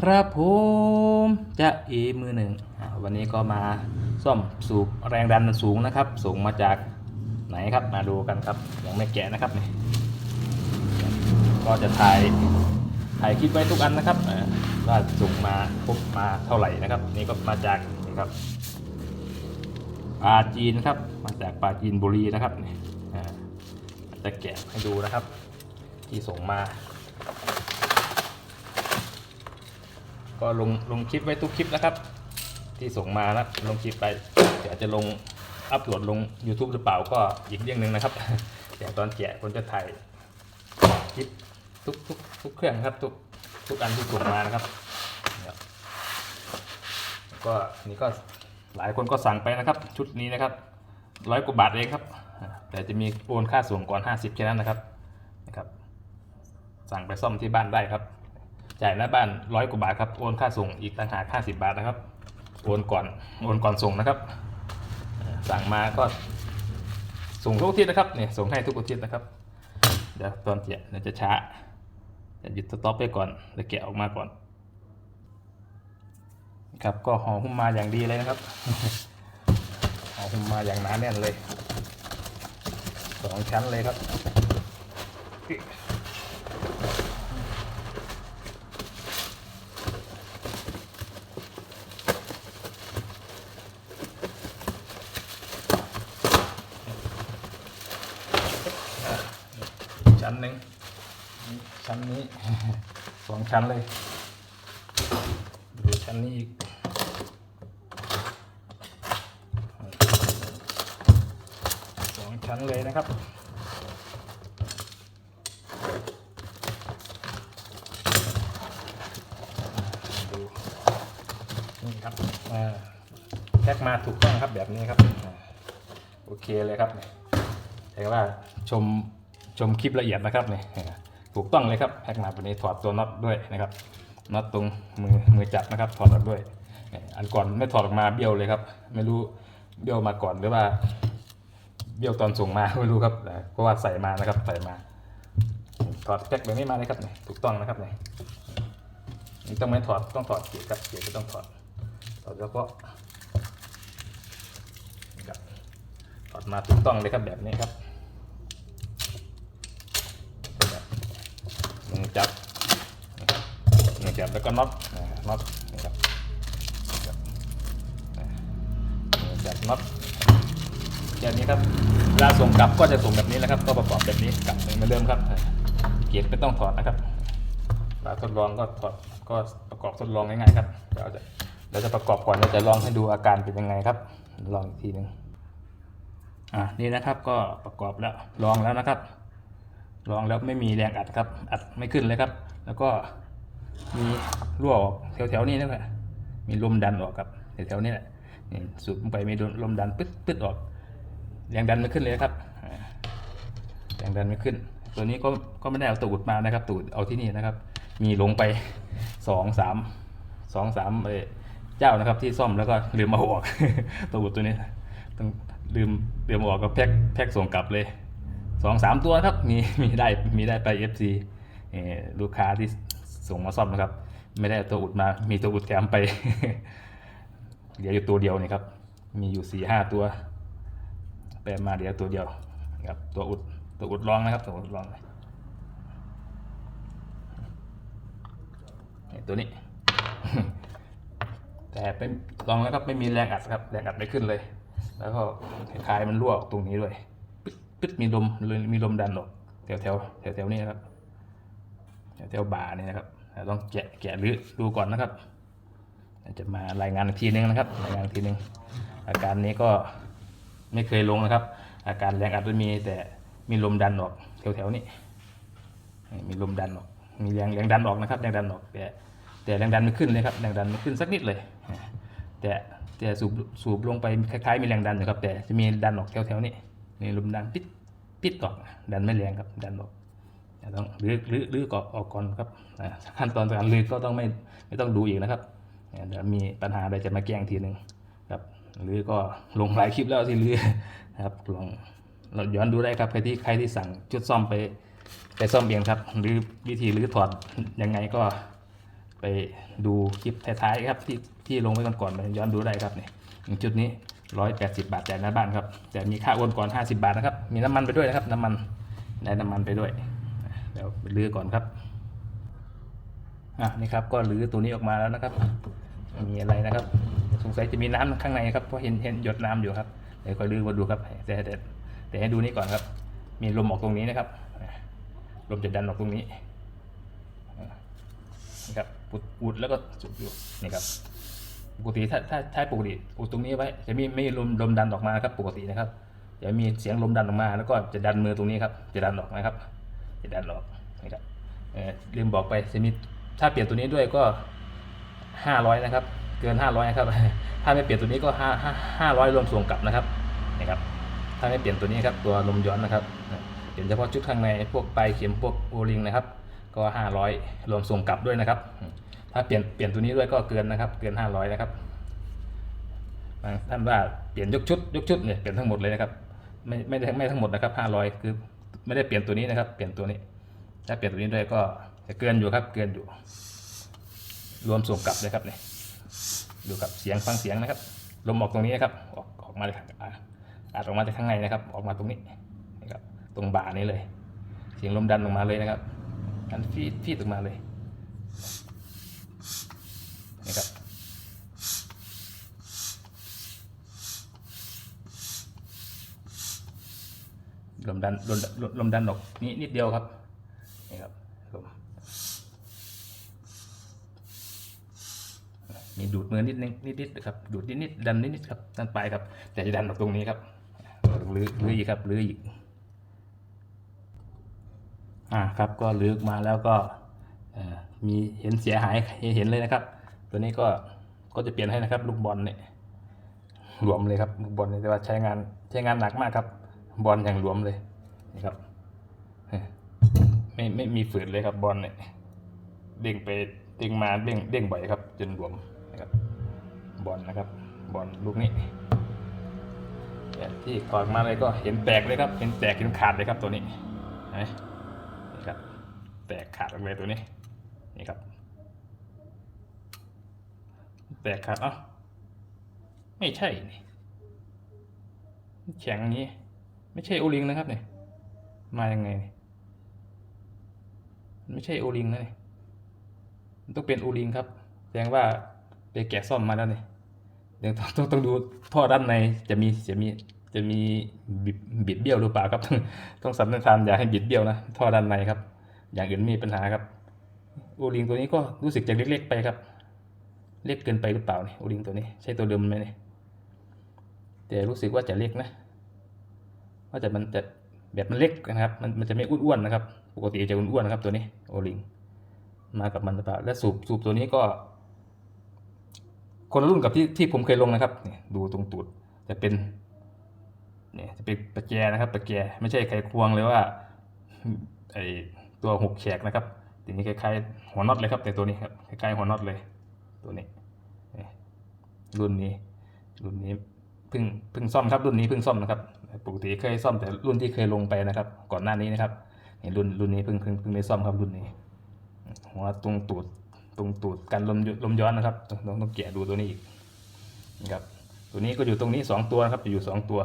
ครับผมจะเอมือหนึ่งวันนี้ก็มาซ่อมสูบแรงดันสูงนะครับ สูงมาจากไหนครับมาดูกันครับยังไม่แกะนะครับนี่ก็จะถ่ายถ่ายคลิปไว้ทุกอันนะครับว่าสูงมาปุ๊บมาเท่าไหร่นะครับ นี่ก็มาจากนี่ครับปลาจีนครับมาจากปลาจีนบุรีนะครับนี่อ่าจะแกะให้ดูนะครับ ที่ส่งมา ก็ลงลงคลิปไว้ทุกคลิปนะครับ ที่ส่งมานะลงคลิปไปเดี๋ยวจะลงอัปโหลดลง YouTube หรือเปล่าก็อีกเรื่องหนึ่งนะครับอย่างตอนแกะคนจะถ่ายคลิปทุกทุกทุกเครื่องครับทุกทุกอันที่ส่งมานะครับก็นี่ก็หลายคนก็สั่งไปนะครับ ชุดนี้นะครับร้อยกว่าบาทเองครับ แต่จะมีโอนค่าส่งก่อน 50แค่นั้นนะครับนะครับ สั่งไปซ่อมที่บ้านได้ครับ จ่ายหน้าบ้านร้อยกว่าบาทครับ โอนค่าส่งอีกต่างหากค่าสิบบาทนะครับ โอนก่อน โอนก่อนส่งนะครับ สั่งมาก็ส่งทุกอาทิตย์นะครับ เนี่ยส่งให้ทุกอาทิตย์นะครับ เดี๋ยวตอนเจะเดี๋ยวจะช้าจะหยุดสต็อปไปก่อนเดี๋ยวแกะออกมาก่อน ครับ ก็ห่อหุ้มมาอย่างดีเลยนะครับ ห่อหุ้มมาอย่างหนาแน่นเลยสองชั้นเลยครับ ชั้น หนึ่งชั้นนี้ สองชั้นเลย ดูชั้นนี้อีกสองชั้นเลยนะครับดูนี่ครับอ่าแพ็กมาถูกต้องครับแบบนี้ครับ โอเคเลยครับเนี่ยแต่ว่าชม ชมคลิปละเอียดนะครับเนี่ยถูกต้องเลยครับแพ็กมาแบบนี้ถอดตัวน็อตด้วยนะครับน็อตตรงมือมือจับนะครับ ถอดออกด้วย อันก่อนไม่ถอดออกมาเบี้ยวเลยครับ ไม่รู้เบี้ยวมาก่อนหรือว่า เบี้ยวตอนส่งมาไม่รู้ครับแต่เพราะว่าใส่มานะครับใส่มาถอดแพ็กแบบนี้มาเลยครับเนี่ยถูกต้องนะครับเนี่ยนี่ต้องไม่ถอดต้องถอดเกียร์ครับเกียร์ก็ต้องถอดถอดแล้วก็ถอดมาถูกต้องเลยครับแบบนี้ครับ มือจับนะครับมือจับแล้วก็น็อตน็อตนะครับครับอ่ามือจับน็อตแบบนี้ครับเวลาส่งกลับก็จะส่งแบบนี้แหละครับ ก็ประกอบแบบนี้กลับเหมือนเดิมครับ เกียร์ไม่ต้องถอดนะครับเวลาทดลองก็ถอดก็ประกอบทดลองง่ายๆครับเดี๋ยวเราจะเราจะประกอบก่อนเราจะลองให้ดูอาการเป็นยังไงครับลองอีกทีหนึ่งอะนี่นะครับก็ประกอบแล้วลองแล้วนะครับ ลองแล้วไม่มีแรงอัดครับ อัดไม่ขึ้นเลยครับ แล้วก็มีรั่วออกแถวๆนี้นะครับมีลมดันออกครับแถวๆนี้แหละนี่สูบลงไปมีลมดันปึ๊ดปึ๊ดออกแรงดันไม่ขึ้นเลยครับแรงดันไม่ขึ้น ตัวนี้ก็ก็ไม่ได้เอาตูดมานะครับ ตูดเอาที่นี่นะครับ มีลงไปสองสามสองสามเอ่อเจ้านะครับ ที่ซ่อมแล้วก็ลืมเอาออกตูดตัวนี้ต้องลืมลืมเอาออกก็แพ็คแพ็คส่งกลับเลย สองสามตัวครับมีมีได้มีได้ไป FC เอลูกค้าที่ส่งมาซ่อมนะครับ ไม่ได้ตัวอุดมา มีตัวอุดแถมไปเหลืออยู่ตัวเดียวนี่ครับ มีอยู่สี่ห้าตัว แต่มาเดี๋ยวตัวเดียวครับตัวอุดตัวอุดรองนะครับตัวอุดรองตัวนี้ แต่เป็นลองแล้วครับไม่มีแรงอัดครับแรงอัดไม่ขึ้นเลย แล้วก็คล้ายมันรั่วออกตรงนี้ด้วย ปึ๊ดมีลมมีลมดันออกแถวแถวแถวแถวนี้นะครับแถวแถวบ่านี่นะครับต้องแกะแกะหรือดูก่อนนะครับ จะมารายงานอีกทีนึงนะครับรายงานอีกทีนึงอาการนี้ก็ไม่เคยลงนะครับ อาการแรงอัดมันมีแต่มีลมดันออกแถวๆนี้นี่มีลมดันออก มีแรงแรงดันออกนะครับแรงดันออกแต่แต่แรงดันไม่ขึ้นเลยครับแรงดันไม่ขึ้นสักนิดเลย แต่แต่สูบสูบลงไปคล้ายๆมีแรงดันอยู่ครับ แต่จะมีดันออกแถวๆนี้ มีลมดันปิดปิดออกดันไม่แรงครับดันออกต่ต้องรื้อรื้อรื้อก่อออกก่อนครับขั้นตอนการรื้อก็ต้องไม่ไม่ต้องดูอีกนะครับเดี๋ยวมีปัญหาอะไรจะมาแก้งทีหนึ่งครับหรือก็ลงหลายคลิปแล้วที่ลือครับลองเราย้อนดูได้ครับใครที่ใครที่สั่งชุดซ่อมไปไปซ่อมเองครับ หรือวิธีหรือถอดยังไงก็ไปดูคลิปท้ายๆครับที่ที่ลงไว้ก่อนๆไปย้อนดูได้ครับนี่ชุดนี้ 180 บาทจ่ายหน้าบ้านครับ แต่มีค่าโอนก่อน 50 บาทนะครับ มีน้ำมันไปด้วยนะครับ น้ำมันได้น้ำมันไปด้วย เดี๋ยวไปลื้อก่อนครับอะนี่ครับก็ลื้อตัวนี้ออกมาแล้วนะครับ มีอะไรนะครับ สงสัยจะมีน้ำข้างในครับเพราะเห็นเห็นหยดน้ำอยู่ครับเดี๋ยวค่อยลื้อมาดูครับ แต่แต่แต่ให้ดูนี่ก่อนครับ มีลมออกตรงนี้นะครับลมจะดันออกตรงนี้นี่ครับอุดอุดแล้วก็สุดอยู่นี่ครับ ปกติถ้าถ้าใช้ปกติอุดตรงนี้ไว้จะมีไม่มีลมลมดันออกมาครับปกตินะครับจะมีเสียงลมดันออกมา แล้วก็จะดันมือตรงนี้ครับ จะดันออกนะครับ จะดันออกนี่ครับเออลืมบอกไปจะมีถ้าเปลี่ยนตัวนี้ด้วยก็ห้าร้อยนะครับ เกินห้าร้อยนะครับถ้าไม่เปลี่ยนตัวนี้ก็ห้าห้าห้าร้อยรวมส่งกลับนะครับนี่ครับ ถ้าไม่เปลี่ยนตัวนี้ครับตัวลมย้อนนะครับเปลี่ยนเฉพาะชุดข้างในพวกปลายเข็มพวกโอลิงนะครับ ก็ห้าร้อยรวมส่งกลับด้วยนะครับ ถ้าเปลี่ยนเปลี่ยนตัวนี้ด้วยก็เกินนะครับ เกินห้าร้อยนะครับท่านว่าเปลี่ยนยกชุดยกชุดเนี่ยเปลี่ยนทั้งหมดเลยนะครับ ไม่ไม่ได้ไม่ทั้งหมดนะครับห้าร้อยคือไม่ได้เปลี่ยนตัวนี้นะครับ เปลี่ยนตัวนี้ ถ้าเปลี่ยนตัวนี้ด้วยก็จะเกินอยู่ครับ เกินอยู่ รวมส่งกลับเลยครับเนี่ยดูกับเสียงฟังเสียงนะครับ ลมออกตรงนี้นะครับ ออกออกมาเลยครับอ่าอาจออกมาจากข้างในนะครับ ออกมาตรงนี้นะครับ ตรงบ่านี้เลย เสียงลมดันออกมาเลยนะครับดันฟีดฟีดออกมาเลยนะครับ ลมดันลมลมดันออกนี้นิดเดียวครับนี่ครับลมมีดูดมือนิดนึงนิดนิดครับดูดนิดนิดดันนิดนิดครับดันไปครับ แต่จะดันออกตรงนี้ครับเรงลื้อลื้ออีกครับลื้ออีกอ่าครับก็ลื้อออกมาแล้วก็มีเห็นเสียหายเห็นเลยนะครับ ตัวนี้ก็ก็จะเปลี่ยนให้นะครับ ลูกบอลเนี่ยหลวมเลยครับลูกบอลเนี่ยแต่ว่าใช้งานใช้งานหนักมากครับ บอลอย่างหลวมเลยนี่ครับไม่ไม่มีฝืดเลยครับบอลเนี่ยเด้งไปเด้งมาเด้งเด้งบ่อยครับ จนหลวมนะครับ บอลนะครับ บอลลูกนี้เนี่ที่ถอดมาเลยก็เห็นแตกเลยครับ เห็นแตกเห็นขาดเลยครับตัวนี้นไหมนี่ครับ แตกขาดออกเลยตัวนี้นี่ครับ แตกขาดเอ้าไม่ใช่นี่แข็งอย่างนี้ ไม่ใช่โอลิงนะครับเนี่ยมายังไงเนี่ยไม่ใช่โอลิงนะเนี่ยมันต้องเป็นโอลิงครับ แสดงว่าไปแกะซ่อมมาแล้วเนี่ยเดี๋ยวต้องต้องต้องดูท่อด้านในจะมีจะมีจะมีบิดบิดเบี้ยวหรือเปล่าครับ ต้องต้องสันนิษฐานอย่าให้บิดเบี้ยวนะท่อด้านในครับ อย่างอื่นม่มีปัญหาครับโอลิงตัวนี้ก็รู้สึกจะเล็กๆไปครับเล็กเกินไปหรือเปล่าเนี่ยโอลิงตัวนี้ใช่ตัวเดิมไหมเนี่ยแต่รู้สึกว่าจะเล็กนะ ว่าจะมันจะแบบมันเล็กนะครับ มันมันจะไม่อ้วนๆนะครับ ปกติจะอ้วนๆนะครับตัวนี้โอลิง มากับมันหรือเปล่าและสูบสูบตัวนี้ก็ คนละรุ่นกับที่ที่ผมเคยลงนะครับเนี่ยดูตรงตูดจะเป็นเนี่ยจะเป็นตะแกรนะครับตะแกรไม่ใช่ไขควงเลยว่าไอตัวหกแฉกนะครับทีนี้คล้ายๆหัวน็อตเลยครับ แต่ตัวนี้ครับคล้ายๆหัวน็อตเลย ตัวนี้รุ่นนี้ รุ่นนี้เพิ่งเพิ่งซ่อมครับรุ่นนี้เพิ่งซ่อมนะครับ ปกติเคยซ่อมแต่รุ่นที่เคยลงไปนะครับ ก่อนหน้านี้นะครับเนี่รุ่นรุ่นนี้เพิ่งเพิ่งเพิ่งได้ซ่อมครับรุ่นนี้หัวตรงตูดตรงตูดกันลมลมย้อนนะครับ ต้องต้องแกะดูตัวนี้อีกนะครับตัวนี้ก็อยู่ตรงนี้สองตัวนะครับจะอยู่สองตัว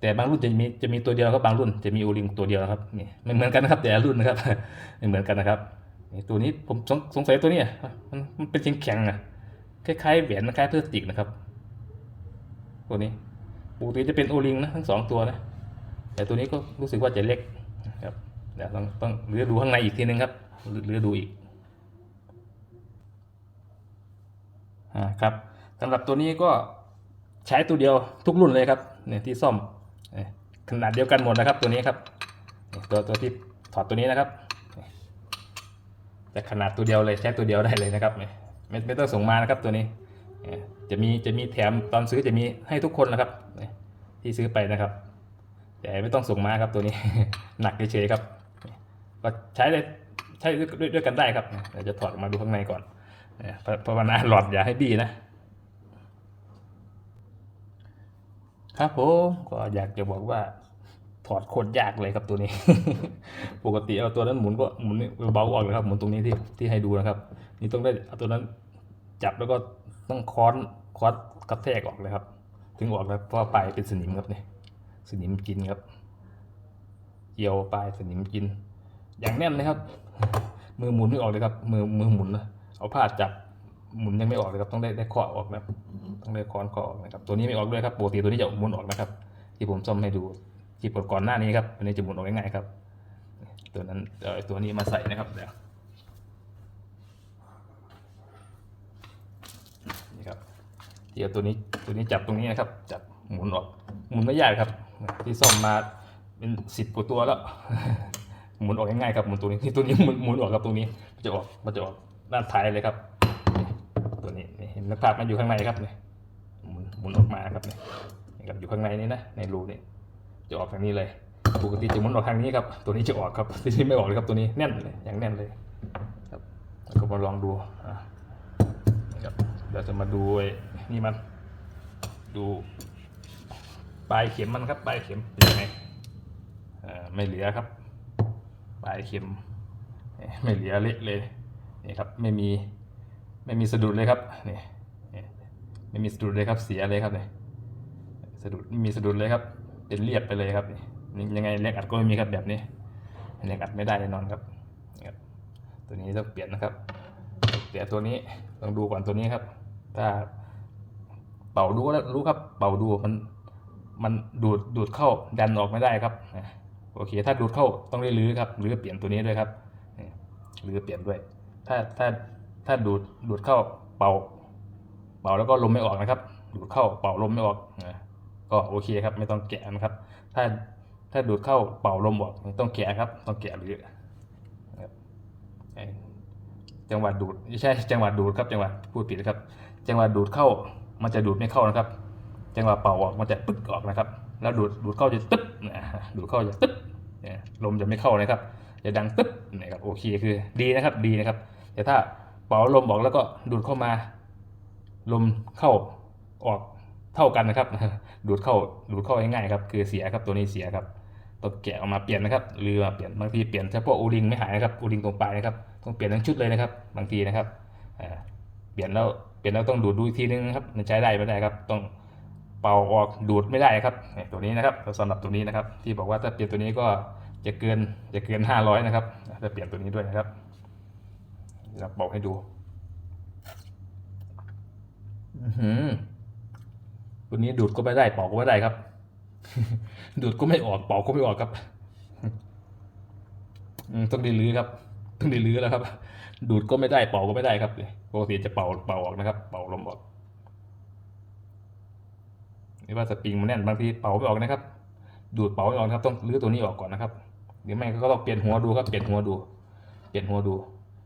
แต่บางรุ่นจะมีจะมีตัวเดียวครับบางรุ่นจะมีโอลิงตัวเดียวนะครับนี่ไม่เหมือนกันนะครับแต่ละรุ่นนะครับไม่เหมือนกันนะครับนี่ตัวนี้ผมสงสงสัยตัวนี้มันมันเป็นแข็งๆอะคล้ายๆแหวนคล้ายพลาสติกนะครับ ตัวนี้ ปกติจะเป็นโอลิงนะทั้งสองตัวนะ แต่ตัวนี้ก็รู้สึกว่าจะเล็กครับเดี๋ยวต้องต้องเลือดูข้างในอีกทีนึงครับเลือดูอีกอ่าครับสำหรับตัวนี้ก็ใช้ตัวเดียวทุกรุ่นเลยครับเนี่ยที่ซ่อมขนาดเดียวกันหมดนะครับตัวนี้ครับตัวตัวที่ถอดตัวนี้นะครับ แต่ขนาดตัวเดียวเลยใช้ตัวเดียวได้เลยนะครับไม่ไม่ต้องส่งมานะครับตัวนี้จะมีจะมีแถมตอนซื้อจะมีให้ทุกคนนะครับ ที่ซื้อไปนะครับ แต่ไม่ต้องส่งมาครับตัวนี้ หนักเฉยๆครับ ก็ใช้ได้ใช้ด้วยด้วยกันได้ครับเดี๋ยวจะถอดออกมาดูข้างในก่อนเนี่ยภาภาวนาหลอดอย่าให้บี้นะ ครับผมก็อยากจะบอกว่าถอดโคตรยากเลยครับตัวนี้ ปกติเอาตัวนั้นหมุนก็หมุนเบาออกเลยครับหมุนตรงนี้ที่ที่ให้ดูนะครับ นี่ต้องได้เอาตัวนั้นจับแล้วก็ต้องค้อนค้อนกระแทกออกเลยครับ ถึงออกแล้วเพราะปลายเป็นสนิมครับเนี่ยสนิมกินครับเกี่ยวปลายสนิมกิน อย่างแน่นเลยครับ มือหมุนไม่ออกเลยครับ มือมือหมุนนะเอาผ้าจับหมุนยังไม่ออกเลยครับต้องได้ได้คาะออกนะครับต้องได้ค้อนคาะออกนะครับ ตัวนี้ไม่ออกด้วยครับปกติตัวนี้จะหมุนออกนะครับ ที่ผมซ่อมให้ดูที่ปลดก่อนหน้านี้ครับตัวนี้จะหมุนออกง่ายๆครับ ตัวนั้นเออตัวนี้มาใส่นะครับเดี๋ยวนี่ครับ เดี๋ยวตัวนี้ตัวนี้จับตรงนี้นะครับ จับหมุนออกหมุนไม่ยากครับ ที่ซ่อมมาเป็นสิบกว่าตัวแล้วหมุนออกง่ายๆครับหมุนตัวนี้ที่ตัวนี้หมุนหมุนออกครับตรงนี้มันจะออกมันจะออกด้านท้ายเลยครับ ตัวนี้นี่เห็นไหมภาพมันอยู่ข้างในครับเนี่ยหมุนหมุนออกมาครับเนี่ยครับอยู่ข้างในนี่นะในรูนี่จะออกทางนี้เลยปกติจะหมุนออกทางนี้ครับ ตัวนี้จะออกครับตัวนี้ไม่ออกเลยครับตัวนี้แน่นเลยอย่างแน่นเลยครับก็มาลองดูอะครับเดี๋ยวจะมาดูไอ้ นี่มัน ดูปลายเข็มมันครับ ปลายเข็มเป็นยังไงไม่เหลือครับ ปลายเข็ม ไม่เหลือเละเลยนี่ครับไม่มีไม่มีสะดุดเลยครับนี่ไม่มีสะดุดเลยครับเสียเลยครับนี่สะดุดไม่มีสะดุดเลยครับ เป็นเรียบไปเลยครับนี่ยังไงแรงอัดก็ไม่มีครับแบบนี้แรงอัดไม่ได้แน่นอนครับ ตัวนี้ต้องเปลี่ยนนะครับแต่ตัวนี้ต้องดูก่อนตัวนี้ครับ ถ้า เป่าดูก็รู้ครับ เป่าดูมันมันดูดดูดเข้าดันออกไม่ได้ครับโอเค ถ้าดูดเข้าต้องได้รื้อครับรื้อเปลี่ยนตัวนี้ด้วยครับรื้อเปลี่ยนด้วย ถ้าถ้าถ้าดูดดูดเข้าเป่า เป่าแล้วก็ลมไม่ออกนะครับ ดูดเข้าเป่าลมไม่ออกก็โอเคครับ ไม่ต้องแกะนะครับ ถ้าถ้าดูดเข้าเป่าลมออกต้องแกะครับ ต้องแกะรื้อจังหวะดูดไม่ใช่จังหวะดูดครับ จังหวะพูดผิดนะครับ จังหวะดูดเข้า มันจะดูดไม่เข้านะครับ จังหวะเป่าออกมันจะปึ๊กออกนะครับ แล้วดูดดูดเข้าจะตึ๊บนะดูดเข้าจะตึ๊บเนี่ยลมจะไม่เข้านะครับ จะดังตึ๊บนะครับโอเคคือดีนะครับดีนะครับ แต่ถ้าเป่าลมออกแล้วก็ดูดเข้ามา ลมเข้าออกเท่ากันนะครับ ดูดเข้าดูดเข้าง่ายๆครับ คือเสียครับตัวนี้เสียครับต้องแกะออกมาเปลี่ยนนะครับหรือมาเปลี่ยนบางทีเปลี่ยนเฉพาะอูริงไม่หายนะครับอูริงตรงปลายนะครับต้องเปลี่ยนทั้งชุดเลยนะครับ บางทีนะครับอ่าเปลี่ยนแล้ว เป็นแล้วต้องดูดดูอีกทีนึงนะครับมันใช้ได้ไม่ได้ครับ ต้องเป่าออกดูดไม่ได้ครับตัวนี้นะครับสำหรับตัวนี้นะครับ ที่บอกว่าถ้าเปลี่ยนตัวนี้ก็จะเกินจะเกิน 500 นะครับถ้าเปลี่ยนตัวนี้ด้วยนะครับจะบอกให้ดูหือตัวนี้ดูดก็ไม่ได้เป่าก็ไม่ได้ครับ ดูดก็ไม่ออกเป่าก็ไม่ออกครับต้องได้ลื้อครับต้องได้ลื้อแล้วครับ ดูดก็ไม่ได้เป่าก็ไม่ได้ครับปกติจะเป่าเป่าออกนะครับ เป่าลมออกนี่ว่าสปริงมันแน่นบางทีเป่าไม่ออกนะครับ ดูดเป่าไม่ออกนะครับ ต้องลื้อตัวนี้ออกก่อนนะครับหรือไม่ก็ต้องเปลี่ยนหัวดูครับเปลี่ยนหัวดู เปลี่ยนหัวดู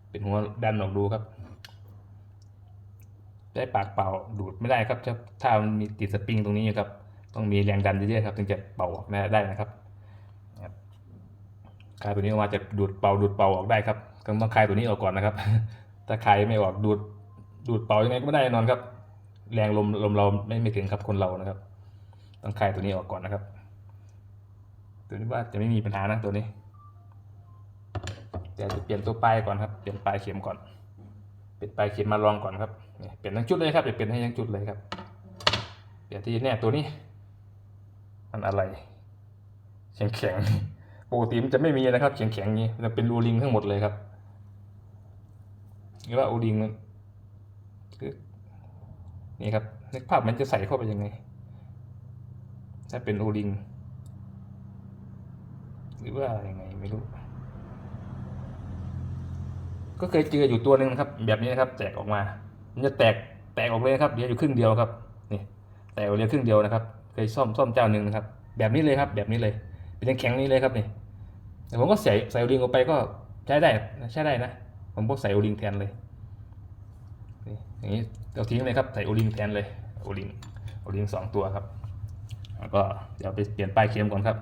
เปลี่ยนหัวดันออกดูครับ ได้ปากเป่าดูดไม่ได้ครับถ้ามันมีติดสปริงตรงนี้อยู่ครับ ต้องมีแรงดันเยอะๆครับถึงจะเป่าออกได้นะครับครับคลายตัวนี้ออกมาจะดูดเป่าดูดเป่าออกได้ครับ ต้องต้องคลายตัวนี้ออกก่อนนะครับ ถ้าคลายไม่ออกดูดดูดเป่ายังไงก็ไม่ได้นอนครับ แรงลมลมเราไม่ไม่ถึงครับคนเรานะครับ ต้องคลายตัวนี้ออกก่อนนะครับ ตัวนี้ว่าจะไม่มีปัญหานะตัวนี้แต่จะเปลี่ยนตัวปลายก่อนครับ เปลี่ยนปลายเข็มก่อน เปลี่ยนปลายเข็มมาลองก่อนครับ เปลี่ยนทั้งชุดเลยครับเดี๋ยวเปลี่ยนให้ทั้งชุดเลยครับ เปลี่ยนที่เนี่ยตัวนี้ มันอะไร แข็งแข็งปกติมันจะไม่มีนะครับ แข็งแข็งๆนี้มันเป็นรูลิงทั้งหมดเลยครับ หรือว่าโอลิงมันคือนี่ครับนึกภาพมันจะใส่เข้าไปยังไง ถ้าเป็นโอลิง หรือว่ายังไงไม่รู้ ก็เคยเจออยู่ตัวหนึ่งนะครับ แบบนี้นะครับแตกออกมา มันจะแตกแตกออกเลยนะครับเดี๋ยวอยู่ครึ่งเดียวครับนี่แตกออกเลยครึ่งเดียวนะครับ เคยซ่อมซ่อมเจ้าหนึ่งนะครับ แบบนี้เลยครับ แบบนี้เลย เป็นแข็งนี้เลยครับนี่แต่ผมก็ใส่ใส่โอลิงออกไปก็ใช้ได้ใช้ได้นะ ผมก็ใส่โอลิงแทนเลยอย่างนี้เราทิ้งเลยครับใส่โอลิงแทนเลยโอลิงโอลิงสองตัวครับแล้วก็เดี๋ยวไปเปลี่ยนปลายเค็มก่อนครับ